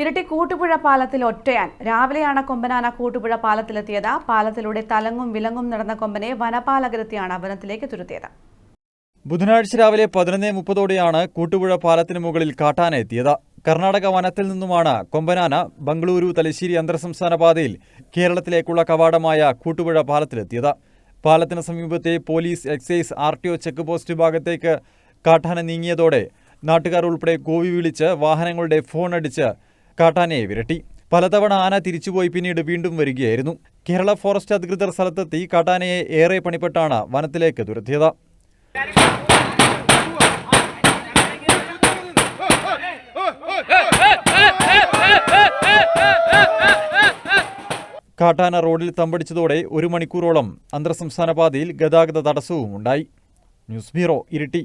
ഇരട്ടി കൂട്ടുപുഴ പാലത്തിൽ ഒറ്റയാൻ. രാവിലെയാണ് കൊമ്പനാന കൂട്ടുപുഴ പാലത്തിലെത്തിയത്. പാലത്തിലൂടെ തലങ്ങും വിലങ്ങും നടന്ന കൊമ്പനെ വനപാലകരെത്തിയാണ് വനത്തിലേക്ക് തുരുത്തിയത്. ബുധനാഴ്ച രാവിലെ പതിനൊന്ന് മുപ്പതോടെയാണ് കൂട്ടുപുഴ പാലത്തിന് മുകളിൽ കാട്ടാന എത്തിയത്. കർണാടക വനത്തിൽ നിന്നുമാണ് കൊമ്പനാന ബംഗളൂരു തലശ്ശേരി അന്തർസംസ്ഥാന പാതയിൽ കേരളത്തിലേക്കുള്ള കവാടമായ കൂട്ടുപുഴ പാലത്തിലെത്തിയത്. പാലത്തിന് സമീപത്തെ police excise R T O check post ഭാഗത്തേക്ക് കാട്ടാന നീങ്ങിയതോടെ നാട്ടുകാർ ഉൾപ്പെടെ കോവി വിളിച്ച് വാഹനങ്ങളുടെ ഫോൺ അടിച്ച് കാട്ടാനയെ വിരട്ടി. പലതവണ ആന തിരിച്ചുപോയി പിന്നീട് വീണ്ടും വരികയായിരുന്നു. കേരള ഫോറസ്റ്റ് അധികൃതർ സ്ഥലത്തെത്തി കാട്ടാനയെ ഏറെ പണിപ്പെട്ടാണ് വനത്തിലേക്ക് തുരത്തിയത്. കാട്ടാന റോഡിൽ തമ്പടിച്ചതോടെ ഒരു മണിക്കൂറോളം അന്തർ സംസ്ഥാന പാതയിൽ ഗതാഗത തടസ്സവും ഉണ്ടായി ന്യൂസ് ബ്യൂറോ ഇരിട്ടി.